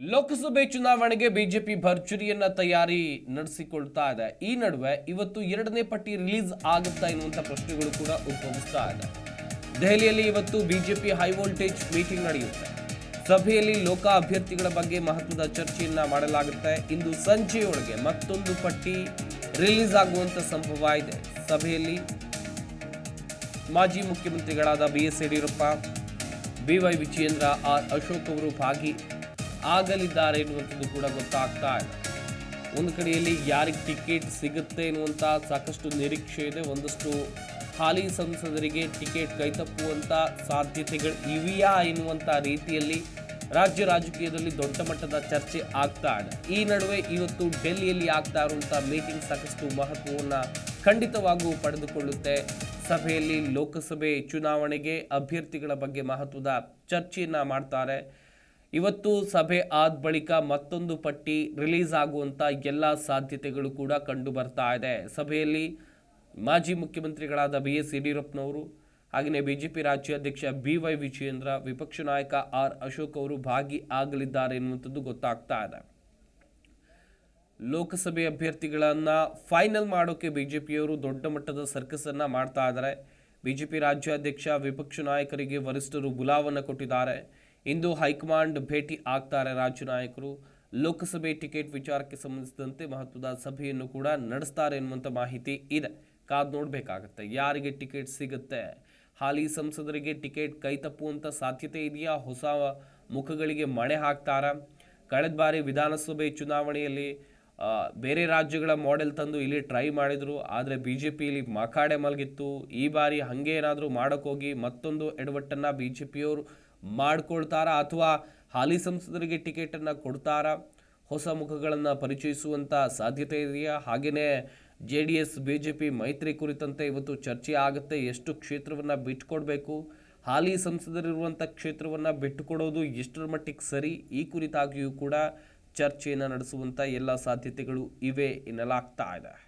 ಲೋಕಸಭೆ ಚುನಾವಣೆಗೆ ಬಿಜೆಪಿ ಭರ್ಜರಿಯನ್ನ ತಯಾರಿ ನಡೆಸಿಕೊಳ್ತಾ ಇದೆ. ಈ ನಡುವೆ ಇವತ್ತು ಎರಡನೇ ಪಟ್ಟಿ ರಿಲೀಸ್ ಆಗುತ್ತಾ ಎನ್ನುವಂಥ ಪ್ರಶ್ನೆಗಳು ಕೂಡ ಉದ್ಭವಿಸ್ತಾ ಇದೆ. ದೆಹಲಿಯಲ್ಲಿ ಇವತ್ತು ಬಿಜೆಪಿ ಹೈ ವೋಲ್ಟೇಜ್ ಮೀಟಿಂಗ್ ನಡೆಯುತ್ತೆ. ಸಭೆಯಲ್ಲಿ ಲೋಕ ಅಭ್ಯರ್ಥಿಗಳ ಬಗ್ಗೆ ಮಹತ್ವದ ಚರ್ಚೆಯನ್ನ ಮಾಡಲಾಗುತ್ತೆ. ಇಂದು ಸಂಜೆಯೊಳಗೆ ಮತ್ತೊಂದು ಪಟ್ಟಿ ರಿಲೀಸ್ ಆಗುವಂತ ಸಂಭವ ಇದೆ. ಸಭೆಯಲ್ಲಿ ಮಾಜಿ ಮುಖ್ಯಮಂತ್ರಿಗಳಾದ B S Yediyurappa, B Y Vijayendra, R Ashok ಅವರು ಭಾಗಿ ಆಗಲಿದ್ದಾರೆ ಎನ್ನುವಂಥದ್ದು ಕೂಡ ಗೊತ್ತಾಗ್ತಾ ಇದೆ. ಒಂದು ಕಡೆಯಲ್ಲಿ ಯಾರಿಗೆ ಟಿಕೆಟ್ ಸಿಗುತ್ತೆ ಎನ್ನುವಂಥ ಸಾಕಷ್ಟು ನಿರೀಕ್ಷೆ ಇದೆ. ಒಂದಷ್ಟು ಹಾಲಿ ಸಂಸದರಿಗೆ ಟಿಕೆಟ್ ಕೈತಪ್ಪುವಂಥ ಸಾಧ್ಯತೆಗಳು ಇವೆಯಾ ಎನ್ನುವಂಥ ರೀತಿಯಲ್ಲಿ ರಾಜ್ಯ ರಾಜಕೀಯದಲ್ಲಿ ದೊಡ್ಡ ಮಟ್ಟದ ಚರ್ಚೆ ಆಗ್ತಾ ಇದೆ. ಈ ನಡುವೆ ಇವತ್ತು ಡೆಲ್ಲಿಯಲ್ಲಿ ಆಗ್ತಾ ಇರುವಂಥ ಮೀಟಿಂಗ್ ಸಾಕಷ್ಟು ಮಹತ್ವವನ್ನು ಖಂಡಿತವಾಗೂ ಪಡೆದುಕೊಳ್ಳುತ್ತೆ. ಸಭೆಯಲ್ಲಿ ಲೋಕಸಭೆ ಚುನಾವಣೆಗೆ ಅಭ್ಯರ್ಥಿಗಳ ಬಗ್ಗೆ ಮಹತ್ವದ ಚರ್ಚೆಯನ್ನು ಮಾಡ್ತಾರೆ. ಇವತ್ತು ಸಭೆ ಆದ ಬಳಿಕ ಮತ್ತೊಂದು ಪಟ್ಟಿ ರಿಲೀಸ್ ಆಗುವಂಥ ಎಲ್ಲ ಸಾಧ್ಯತೆಗಳು ಕೂಡ ಕಂಡು ಬರ್ತಾ ಇದೆ. ಸಭೆಯಲ್ಲಿ ಮಾಜಿ ಮುಖ್ಯಮಂತ್ರಿಗಳಾದ ಬಿ ಎಸ್ ಯಡಿಯೂರಪ್ಪನವರು ಹಾಗೆಯೇ ಬಿಜೆಪಿ ರಾಜ್ಯಾಧ್ಯಕ್ಷ ಬಿ ವೈ ವಿಜಯೇಂದ್ರ, ವಿಪಕ್ಷ ನಾಯಕ ಆರ್ ಅಶೋಕ್ ಅವರು ಭಾಗಿ ಆಗಲಿದ್ದಾರೆ ಎನ್ನುವಂಥದ್ದು ಗೊತ್ತಾಗ್ತಾ ಇದೆ. ಲೋಕಸಭೆ ಅಭ್ಯರ್ಥಿಗಳನ್ನು ಫೈನಲ್ ಮಾಡೋಕೆ ಬಿಜೆಪಿಯವರು ದೊಡ್ಡ ಮಟ್ಟದ ಸರ್ಕಸನ್ನು ಮಾಡ್ತಾ ಇದ್ದಾರೆ. ಬಿಜೆಪಿ ರಾಜ್ಯಾಧ್ಯಕ್ಷ, ವಿಪಕ್ಷ ನಾಯಕರಿಗೆ ವರಿಷ್ಠರು ಗುಲಾವನ್ನು ಕೊಟ್ಟಿದ್ದಾರೆ. ಇಂದು ಹೈಕಮಾಂಡ್ ಭೇಟಿ ಆಗ್ತಾರೆ ರಾಜ್ಯ ನಾಯಕರು. ಲೋಕಸಭೆ ಟಿಕೆಟ್ ವಿಚಾರಕ್ಕೆ ಸಂಬಂಧಿಸಿದಂತೆ ಮಹತ್ವದ ಸಭೆಯನ್ನು ಕೂಡ ನಡೆಸ್ತಾರೆ ಎನ್ನುವಂಥ ಮಾಹಿತಿ ಇದೆ. ಕಾದ್ ನೋಡಬೇಕಾಗತ್ತೆ. ಯಾರಿಗೆ ಟಿಕೆಟ್ ಸಿಗುತ್ತೆ? ಹಾಲಿ ಸಂಸದರಿಗೆ ಟಿಕೆಟ್ ಕೈ ತಪ್ಪುವಂಥ ಸಾಧ್ಯತೆ ಇದೆಯಾ? ಹೊಸ ಮುಖಗಳಿಗೆ ಮಣೆ ಹಾಕ್ತಾರ? ಕಳೆದ ಬಾರಿ ವಿಧಾನಸಭೆ ಚುನಾವಣೆಯಲ್ಲಿ ಬೇರೆ ರಾಜ್ಯಗಳ ಮಾಡೆಲ್ ತಂದು ಇಲ್ಲಿ ಟ್ರೈ ಮಾಡಿದರು. ಆದರೆ ಬಿ ಜೆ ಪಿಯಲ್ಲಿ ಮಾಕಾಡೆ ಮಲಗಿತ್ತು. ಈ ಬಾರಿ ಹಾಗೆ ಏನಾದರೂ ಮಾಡೋಕ್ಕೋಗಿ ಮತ್ತೊಂದು ಎಡವಟ್ಟನ್ನು ಬಿ ಜೆ ಪಿಯವರು ಮಾಡ್ಕೊಳ್ತಾರಾ ಅಥವಾ ಹಾಲಿ ಸಂಸದರಿಗೆ ಟಿಕೆಟನ್ನು ಕೊಡ್ತಾರಾ? ಹೊಸ ಮುಖಗಳನ್ನು ಪರಿಚಯಿಸುವಂಥ ಸಾಧ್ಯತೆ ಇದೆಯಾ? ಹಾಗೆಯೇ J D S B J P ಮೈತ್ರಿ ಕುರಿತಂತೆ ಇವತ್ತು ಚರ್ಚೆ ಆಗುತ್ತೆ. ಎಷ್ಟು ಕ್ಷೇತ್ರವನ್ನು ಬಿಟ್ಟುಕೊಡ್ಬೇಕು ಹಾಲಿ ಸಂಸದರಿರುವಂಥ ಕ್ಷೇತ್ರವನ್ನು ಬಿಟ್ಟುಕೊಡೋದು ಎಷ್ಟರ ಮಟ್ಟಿಗೆ ಸರಿ? ಈ ಕುರಿತಾಗಿಯೂ ಕೂಡ ಚರ್ಚೆಯನ್ನು ನಡೆಸುವಂಥ ಎಲ್ಲ ಸಾಧ್ಯತೆಗಳು ಇವೆ ಎನ್ನಲಾಗ್ತಾ ಇದೆ.